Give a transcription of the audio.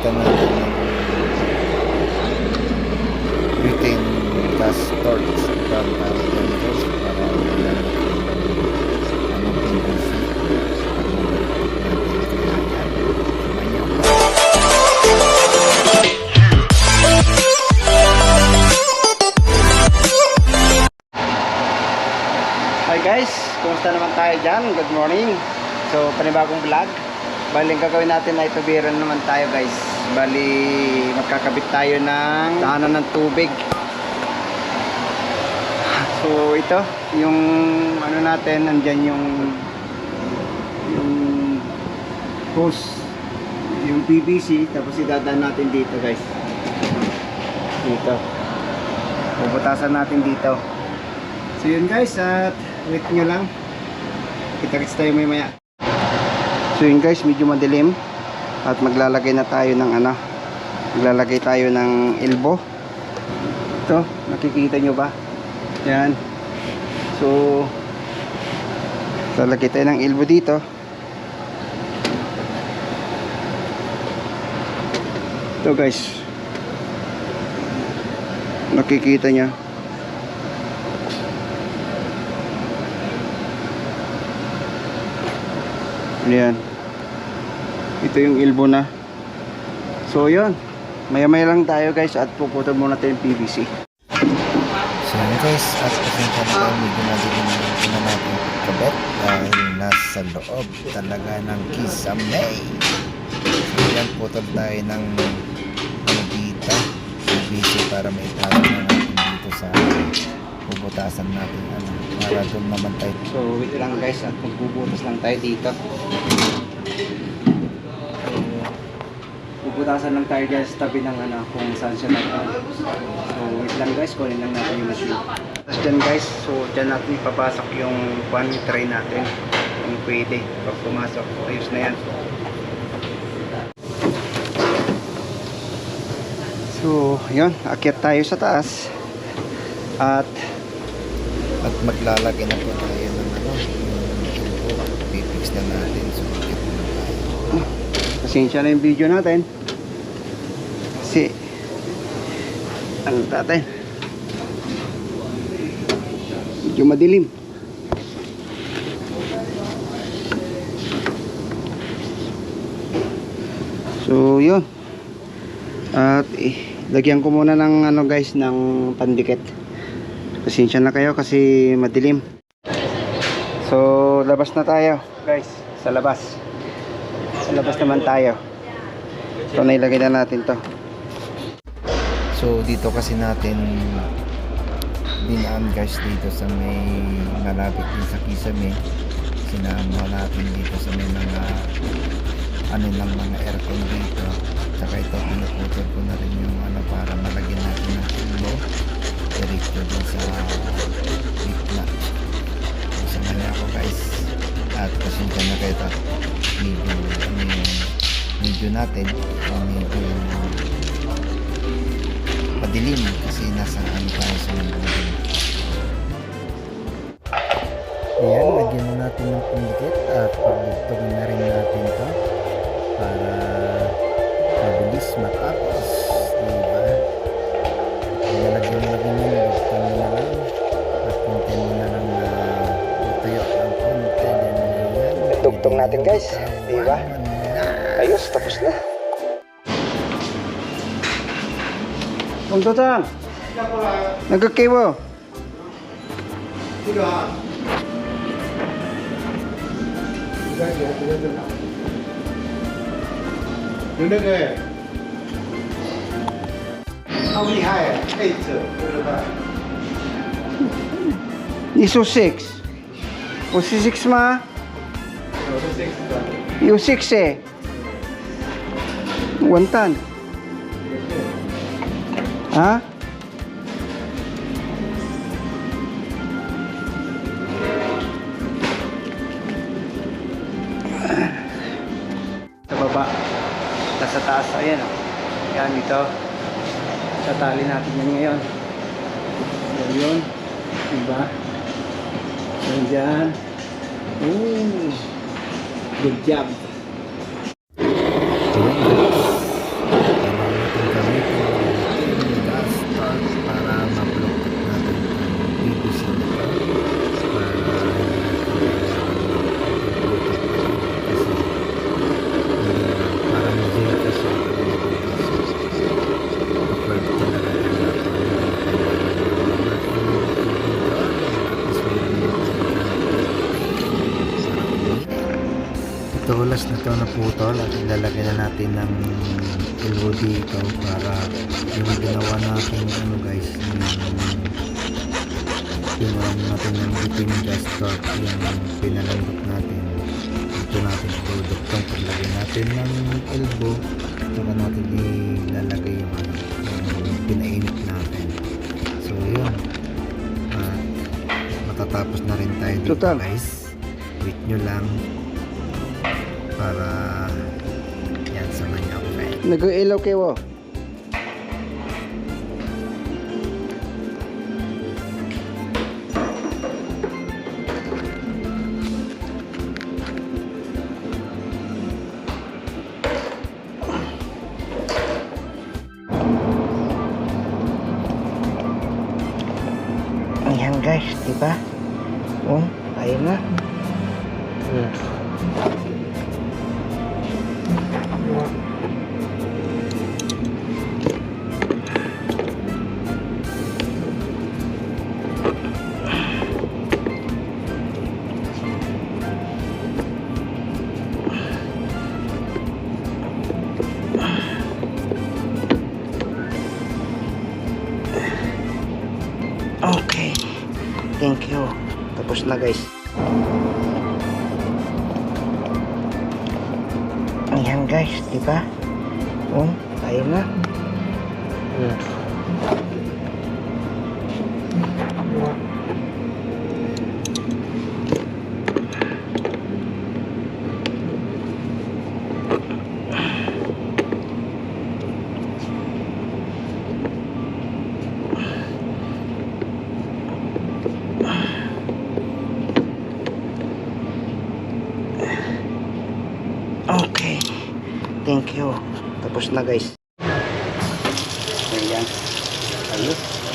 gamitan natin ng butane gas torch para para guys para anong tendency Hi guys, kumusta naman tayo dyan? Good morning. So, panibagong vlog. Bali, ang gagawin natin na itubiran naman tayo guys. Bali, magkakabit tayo ng daanan ng tubig. So, ito, yung ano natin, nandyan yung yung hose, yung PVC, tapos idadaan natin dito guys. Dito. Bubutasan natin dito. So yun guys, at wait nyo lang. Kita-kits tayo may maya. So yun guys, medyo madilim. At maglalagay na tayo ng ano. Maglalagay tayo ng elbow. Ito, nakikita nyo ba? Yan. So, lalagay tayo ng elbow dito. Ito guys. Nakikita nyo. Ayan. Ito yung ilbo na. So, yun. Maya-maya lang tayo guys at puputol muna tayo yung PVC. So yun guys, at pasensya na tayo medyo na na natin kabet dahil nasa loob talaga ng kisame. So yan, putol tayo ng ano dito, PVC para may talo na natin dito sa bubutasan natin. Ano, para doon naman tayo. So, wait lang guys at magbubutas lang tayo dito. Bubutasan lang tayo guys tabi ng ano kung saan siya nagtaan. So, wait lang guys, kunin lang natin yung machine. Tapos dyan guys, so dyan natin ipapasok yung one tray natin. Kung pwede. Pag pumasok, ayos na yan. So, yun, akyat tayo sa taas. At At maglalagay na po tayo ng ano, yung. Pipix na natin. So, ikit na tayo. Pasensya na yung video natin. Kasi, ano natin? Medyo madilim. So, yun. At, eh, lagyan ko muna ng ano guys, ng pandikit. Pasensya na kayo kasi madilim. So, labas na tayo, guys, sa labas. Sa labas naman tayo. So, nailagay na natin to. So dito kasi natin dinaan guys dito sa may malapit din sa Kisame. Sinama natin dito sa may mga ano ng mga aircon dito. Tsaka ito pinuputol ko na rin yung ano para malagyan natin ng ulo. Diretso din sa gitna. So, Samahan ako guys. At pasensya na kayo ta. Medyo medyo natin. Medyo madilim kasi nasa ano tayo sa madilim. Ayan, lagyan na natin ng pindikit at pagdugtog na rin natin to para mabilis matapos. Diba? Nalagyan na lagyan yun, dugtog na lang at konti mo na lang na tutuyo ng konti. Ayan. Dugtong natin, guys. Diba? Ayos, tapos na. 彭队长，那个给我。这个啊。应该也还在正常。有那个哎。好厉害哎！哎，对，过来。你说 six，我是 six 吗？有 six 呀。有 six？Ha? Sa baba. Tapos sa taas. Ayan o. Yan ito. Tatali natin yan ngayon. So yun. Diba? Yan dyan. Ooh. Good job. Ayan guys. Butas na to na putol at ilalagay na natin ng elbow dito para yung ginawa natin ano guys ginawa natin ng bitin gastor yung pinalandok natin. Dito natin dudok tong paglagay natin ng elbow saka natin ilalagay yung ano yung pinainit natin. So yun. Ah, matatapos na rin tayo dito Total. guys. Wait nyo lang para yan niyo ako guys Nag-ilaw kayo. Ayan guys, di ba? Oh, ayun na. Okay. Thank you. Tapos na guys. Guys, di ba? Oh, ayun na. Okay. Thank you. Tapos na guys. Ayan. Ayun.